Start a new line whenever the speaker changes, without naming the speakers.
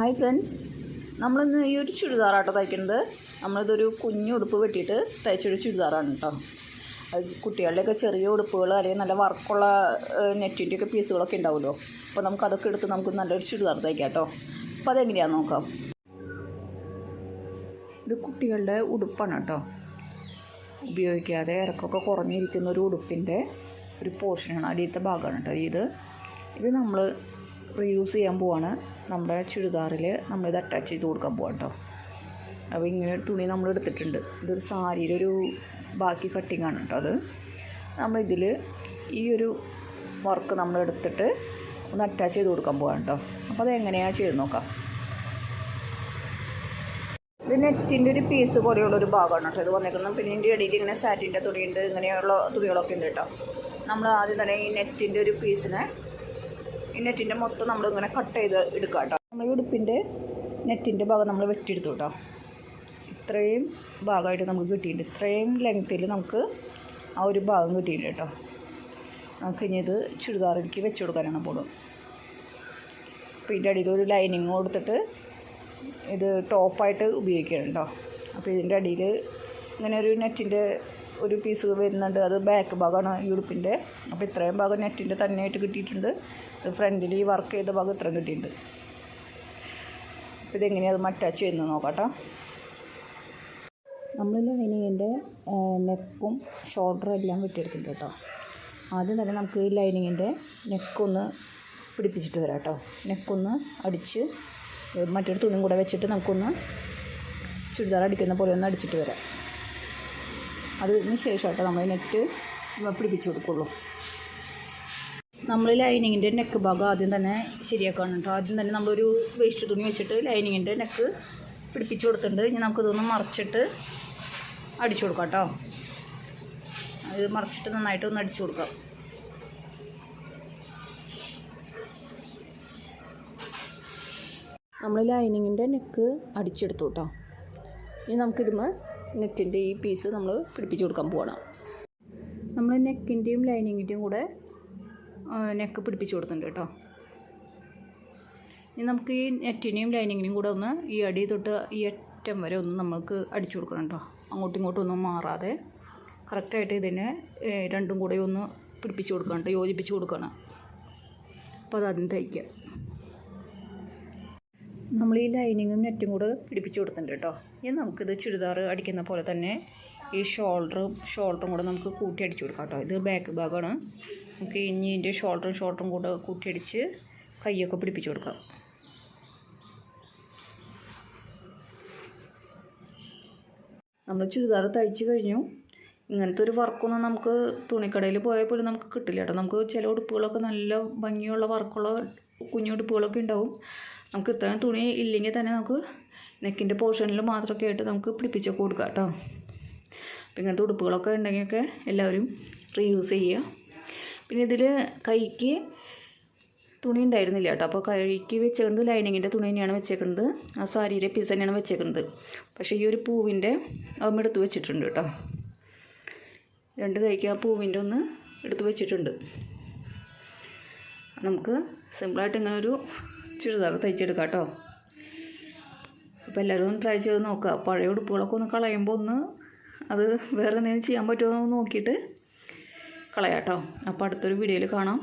Hi friends. നമ്മളിന്ന് ഈ ഒരു ചുരിദാറാട്ടോ തയ്ക്കുന്നത്. നമ്മളിതൊരു കുഞ്ഞു ഉടുപ്പ് വെട്ടിയിട്ട് തയ്ച്ചൊരു ചുരിദാറാണ് കേട്ടോ അത് കുട്ടികളുടെയൊക്കെ ചെറിയ ഉടുപ്പുകൾ അല്ലെങ്കിൽ നല്ല വർക്കുള്ള നെറ്റിന്റെയൊക്കെ പീസുകളൊക്കെ ഉണ്ടാവുമല്ലോ. അപ്പോൾ നമുക്ക് അതൊക്കെ എടുത്ത് നമുക്ക് നല്ലൊരു ചുരിദാർ തയ്ക്കാം കേട്ടോ അപ്പോൾ അതെങ്ങനെയാണെന്ന് നോക്കാം. ഇത് കുട്ടികളുടെ ഉടുപ്പാണ് കേട്ടോ ഉപയോഗിക്കാതെ ഇറക്കമൊക്കെ കുറഞ്ഞിരിക്കുന്ന ഒരു ഉടുപ്പിന്റെ ഒരു പോർഷനാണ് അടിയത്തെ ഭാഗമാണ് കേട്ടോ ഇത്. ഇത് നമ്മൾ റീയൂസ് ചെയ്യാൻ പോവാണ്. നമ്മുടെ ചുരിദാറിൽ നമ്മളിത് അറ്റാച്ച് ചെയ്ത് കൊടുക്കാൻ പോവാം കേട്ടോ അപ്പോൾ ഇങ്ങനെ ഒരു തുണി നമ്മൾ എടുത്തിട്ടുണ്ട്. ഇതൊരു സാരിയുടെ ഒരു ബാക്കി കട്ടിങ് ആണ് കേട്ടോ അത്. നമ്മളിതിൽ ഈ ഒരു വർക്ക് നമ്മൾ എടുത്തിട്ട് ഒന്ന് അറ്റാച്ച് ചെയ്ത് കൊടുക്കാൻ പോവാം കേട്ടോ അപ്പോൾ അത് എങ്ങനെയാണ് ചെയ്ത് നോക്കാം. ഇത് നെറ്റിന്റെ ഒരു പീസ് പോലെയുള്ളൊരു ഭാഗമാണ് കേട്ടോ ഇത് വന്നേക്കുന്നത് പിന്നെ ഇതിന്റെ ഇടയിൽ ഇങ്ങനെ സാറ്റിന്റെ തുണിയുണ്ട്. ഇങ്ങനെയുള്ള തുണികളൊക്കെ ഉണ്ട് കേട്ടോ നമ്മൾ ആദ്യം തന്നെ ഈ നെറ്റിന്റെ ഒരു പീസിനെ ഈ നെറ്റിന്റെ മൊത്തം നമ്മൾ ഇങ്ങനെ കട്ട് ചെയ്ത് എടുക്കുക കേട്ടോ നമ്മൾ ഈ ഉടുപ്പിന്റെ നെറ്റിന്റെ ഭാഗം നമ്മൾ വെട്ടിയെടുത്തു കേട്ടോ ഇത്രയും ഭാഗമായിട്ട് നമുക്ക് കിട്ടിയിട്ടുണ്ട്. ഇത്രയും ലെങ്ത്തിൽ നമുക്ക് ആ ഒരു ഭാഗം കിട്ടിയിട്ടുണ്ട് കേട്ടോ നമുക്ക് ഇനി ഇത് ചുരിദാറിലേക്ക് വെച്ച് കൊടുക്കാനാണ് പോടും അപ്പോൾ ഇതിന്റെ അടിയിൽ ഒരു ലൈനിങ് കൊടുത്തിട്ട് ഇത് ടോപ്പായിട്ട് ഉപയോഗിക്കണം കേട്ടോ അപ്പോൾ ഇതിന്റെ അടിയിൽ ഇങ്ങനെ ഒരു നെറ്റിന്റെ ഒരു പീസ് വരുന്നുണ്ട്. അത് ബാക്ക് ഭാഗമാണ് ഈ അപ്പോൾ ഇത്രയും ഭാഗം നെറ്റിന്റെ തന്നെയായിട്ട് കിട്ടിയിട്ടുണ്ട്. ഫ്രണ്ടിൽ ഈ വർക്ക് ചെയ്ത ഭാഗം ഇത്രയും കിട്ടിയിട്ടുണ്ട്. അപ്പോൾ ഇതെങ്ങനെയാണ് അത് അറ്റാച്ച് ചെയ്യുന്നത് നോക്കാം കേട്ടോ നമ്മൾ ലൈനിങ്ങിന്റെ നെക്കും ഷോൾഡറും എല്ലാം വിട്ടെടുത്തിട്ടുണ്ട് കേട്ടോ. ആദ്യം തന്നെ നമുക്ക് ഈ ലൈനിങ്ങിന്റെ നെക്കൊന്ന് പിടിപ്പിച്ചിട്ട് വരാം കേട്ടോ. നെക്കൊന്ന് അടിച്ച് മറ്റൊരു തുണിയും കൂടെ വെച്ചിട്ട് നമുക്കൊന്ന് ചുരിദാർ അടിക്കുന്ന പോലെ ഒന്ന് അടിച്ചിട്ട് വരാം. അതിന് ശേഷം കേട്ടോ നമ്മൾ നെറ്റ് പിടിപ്പിച്ച് കൊടുക്കുള്ളൂ. നമ്മൾ ലൈനിങ്ങിന്റെ നെക്ക് ഭാഗം ആദ്യം തന്നെ ശരിയാക്കണം കേട്ടോ. ആദ്യം തന്നെ നമ്മളൊരു വേസ്റ്റ് തുണി വെച്ചിട്ട് ലൈനിങ്ങിന്റെ നെക്ക് പിടിപ്പിച്ച് കൊടുത്തിട്ടുണ്ട്. ഇനി നമുക്കിതൊന്ന് മറിച്ചിട്ട് അടിച്ചു കൊടുക്കാം കേട്ടോ. ഇത് മറിച്ചിട്ട് നന്നായിട്ട് ഒന്ന് അടിച്ചു കൊടുക്കാം. നമ്മൾ ലൈനിങ്ങിന്റെ നെക്ക് അടിച്ചെടുത്തു കേട്ടോ. ഇനി നമുക്കിതുമ്മ നെറ്റിന്റെ ഈ പീസ് നമ്മൾ പിടിപ്പിച്ച് കൊടുക്കാൻ പോകണം നമ്മൾ നെക്കിന്റെയും ലൈനിങ്ങിന്റെയും കൂടെ നെക്ക് പിടിപ്പിച്ച് കൊടുത്തിട്ടുണ്ട് കേട്ടോ. ഇനി നമുക്ക് ഈ നെറ്റിനെയും ലൈനിങ്ങിനെയും കൂടെ ഒന്ന് ഈ അടി തൊട്ട് ഈ അറ്റം വരെ ഒന്ന് നമ്മൾക്ക് അടിച്ചു കൊടുക്കണം കേട്ടോ. അങ്ങോട്ടും ഇങ്ങോട്ടും ഒന്നും മാറാതെ. കറക്റ്റായിട്ട് ഇതിനെ രണ്ടും കൂടെ ഒന്ന് പിടിപ്പിച്ച് കൊടുക്കണം കേട്ടോ യോജിപ്പിച്ച് കൊടുക്കണം. അപ്പോൾ അത് അതിന് തയ്ക്കുക നമ്മൾ ഈ ലൈനിങ്ങും നെറ്റും കൂടെ പിടിപ്പിച്ച് കൊടുത്തിട്ടുണ്ട് കേട്ടോ. ഇനി നമുക്കിത് ചുരിദാർ അടിക്കുന്ന പോലെ തന്നെ ഈ ഷോൾഡറും ഷോൾഡറും കൂടെ നമുക്ക് കൂട്ടി അടിച്ചു കൊടുക്കാം കേട്ടോ. ഇത് ബാക്ക് ഭാഗമാണ്. നമുക്ക് ഇനി ഇതിന്റെ ഷോൾഡറും ഷോൾഡറും കൂടെ കൂട്ടി അടിച്ച് കൈയൊക്കെ പിടിപ്പിച്ച് കൊടുക്കാം. നമ്മൾ ചുരിദാർ തയ്ച്ച് കഴിഞ്ഞു. ഇങ്ങനത്തെ ഒരു വർക്കൊന്നും നമുക്ക് തുണിക്കടയിൽ പോയാൽ പോലും നമുക്ക് കിട്ടില്ല കേട്ടോ. നമുക്ക് ചില ഉടുപ്പുകളൊക്കെ നല്ല ഭംഗിയുള്ള വർക്കുള്ള കുഞ്ഞു ഉടുപ്പുകളൊക്കെ ഉണ്ടാവും. നമുക്ക് ഇത്രയും തുണി ഇല്ലെങ്കിൽ തന്നെ നമുക്ക് നെക്കിന്റെ പോർഷനിൽ മാത്രമൊക്കെ ആയിട്ട് നമുക്ക് പിടിപ്പിച്ചൊക്കെ കൊടുക്കാം കേട്ടോ. അപ്പം ഇങ്ങനത്തെ ഉടുപ്പുകളൊക്കെ ഉണ്ടെങ്കിലൊക്കെ എല്ലാവരും റീയൂസ് ചെയ്യുക. പിന്നെ ഇതിൽ കൈക്ക് തുണി ഉണ്ടായിരുന്നില്ല കേട്ടോ. അപ്പോൾ കൈക്ക് വെച്ചേക്കുന്നത് ലൈനിങ്ങിന്റെ തുണി തന്നെയാണ് വെച്ചേക്കുന്നത്. ആ സാരിയുടെ പീസ് തന്നെയാണ് വെച്ചേക്കുന്നത്. പക്ഷേ ഈ ഒരു പൂവിന്റെ അമ്മ എടുത്ത് വെച്ചിട്ടുണ്ട് കേട്ടോ. രണ്ട് കൈക്ക് ആ പൂവിന്റെ ഒന്ന് എടുത്ത് വെച്ചിട്ടുണ്ട്. നമുക്ക് സിമ്പിളായിട്ട് ഇങ്ങനെ ഒരു ചുരിദാർ തയ്ച്ചെടുക്കാം കേട്ടോ. അപ്പോൾ എല്ലാവരും ഒന്ന് ട്രൈ ചെയ്ത് നോക്കുക. പഴയ ഉടുപ്പുകളൊക്കെ ഒന്ന് കളയുമ്പോൾ ഒന്ന് അത് വേറെ എന്തെങ്കിലും ചെയ്യാൻ പറ്റുമോ എന്ന് നോക്കിയിട്ട് കളയാം കേട്ടോ. അപ്പോൾ അടുത്തൊരു വീഡിയോയിൽ കാണാം.